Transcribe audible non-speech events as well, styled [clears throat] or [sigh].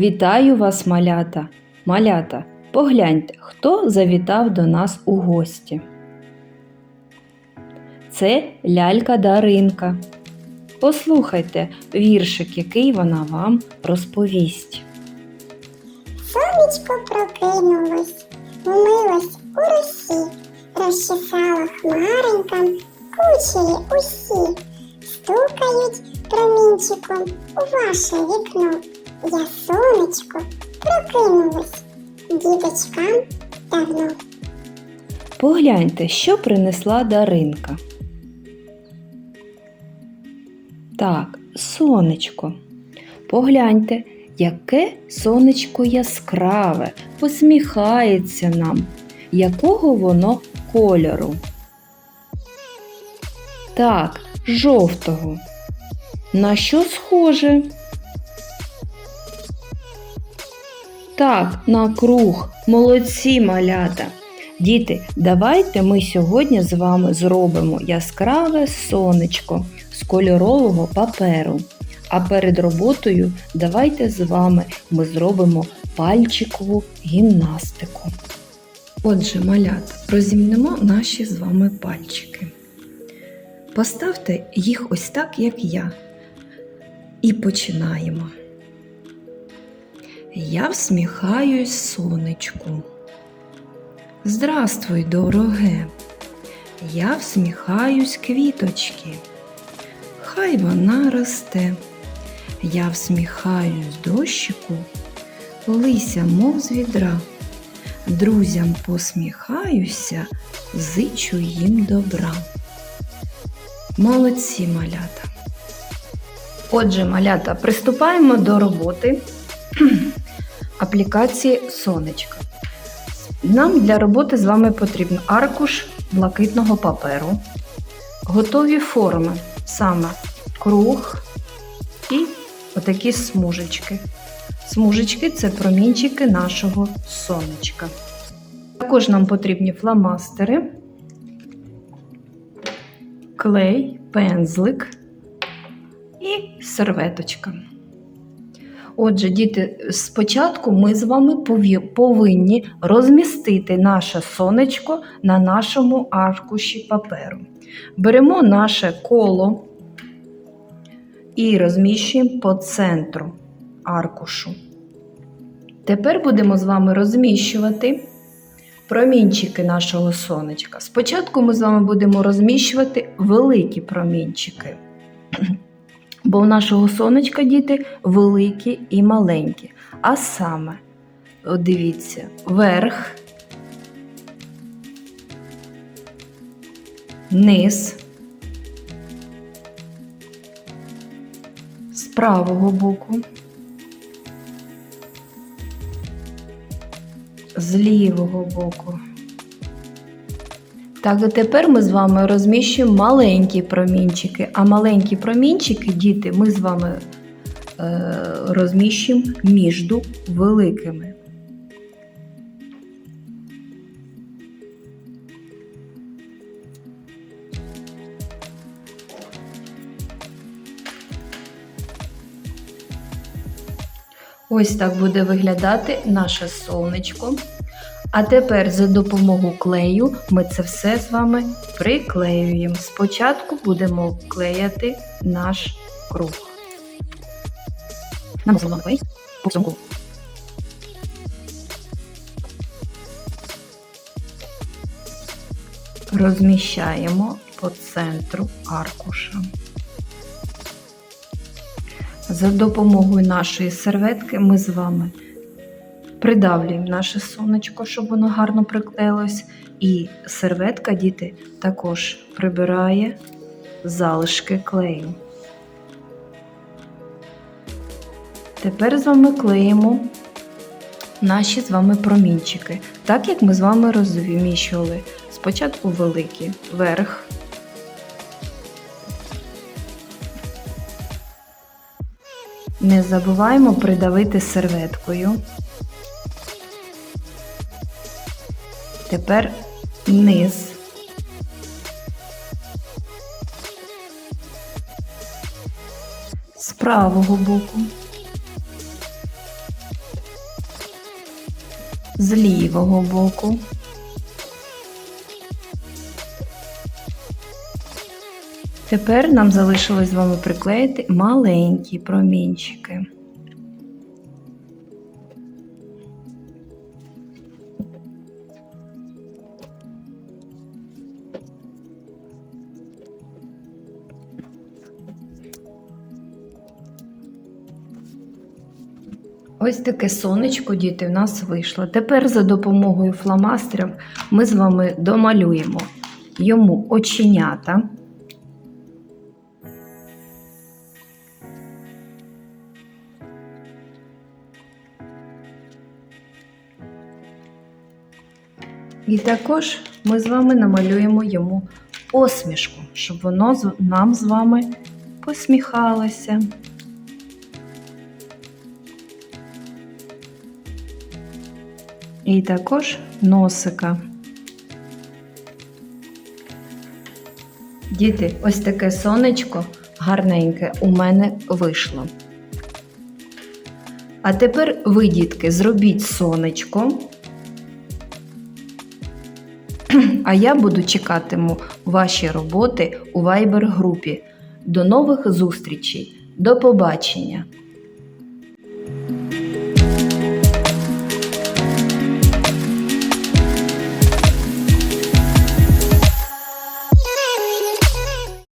Вітаю вас, малята! Малята, погляньте, хто завітав до нас у гості. Це лялька Даринка. Послухайте віршик, який вона вам розповість. Сонечко прокинулось, вмилось у росі, розчесало хмаренькам кучері усі, стукають промінчиком у ваше вікно. Я сонечко прокинулось, діточкам давно. Погляньте, що принесла Даринка. Так, сонечко. Погляньте, яке сонечко яскраве, посміхається нам. Якого воно кольору? Так, жовтого. На що схоже? Так, на круг. Молодці малята. Діти, давайте ми сьогодні з вами зробимо яскраве сонечко з кольорового паперу. А перед роботою давайте з вами ми зробимо пальчикову гімнастику. Отже, малята, розімнемо наші з вами пальчики. Поставте їх ось так, як я. І починаємо. Я всміхаюсь сонечку. Здравствуй, дороге. Я всміхаюсь квіточки. Хай вона росте. Я всміхаюсь дощику, лися, мов з відра. Друзям посміхаюся, зичу їм добра. Молодці малята. Отже, малята, приступаємо до роботи аплікації сонечка. Нам для роботи з вами потрібен аркуш блакитного паперу, готові форми, саме круг і отакі смужечки. Смужечки це промінчики нашого сонечка. Також нам потрібні фломастери, клей, пензлик і серветочка. Отже, діти, спочатку ми з вами повинні розмістити наше сонечко на нашому аркуші паперу. Беремо наше коло і розміщуємо по центру аркушу. Тепер будемо з вами розміщувати промінчики нашого сонечка. Спочатку ми з вами будемо розміщувати великі промінчики. Бо у нашого сонечка діти великі і маленькі. А саме, от дивіться, верх, низ, з правого боку, з лівого боку. Так, а тепер ми з вами розміщуємо маленькі промінчики. А маленькі промінчики, діти, ми з вами е, розміщуємо між великими. Ось так буде виглядати наше сонечко. А тепер за допомогою клею ми це все з вами приклеюємо. Спочатку будемо клеяти наш круг. Нам зелений. Розміщаємо по центру аркуша. За допомогою нашої серветки ми з вами придавлюємо наше сонечко, щоб воно гарно приклеїлось. І серветка, діти, також прибирає залишки клею. Тепер з вами клеїмо наші з вами промінчики, так як ми з вами розміщували. Спочатку великі верх. Не забуваємо придавити серветкою. Тепер низ. З правого боку. з лівого боку. Тепер нам залишилось з вами приклеїти маленькі промінчики. Ось таке сонечко, діти, в нас вийшло. Тепер за допомогою фломастерів ми з вами домалюємо йому оченята. І також ми з вами намалюємо йому посмішку, щоб воно нам з вами посміхалося. І також носика. Діти, ось таке сонечко гарненьке у мене вийшло. А тепер ви, дітки, зробіть сонечко. [clears throat] А я буду чекатиму ваші роботи у Viber групі. До нових зустрічей. До побачення!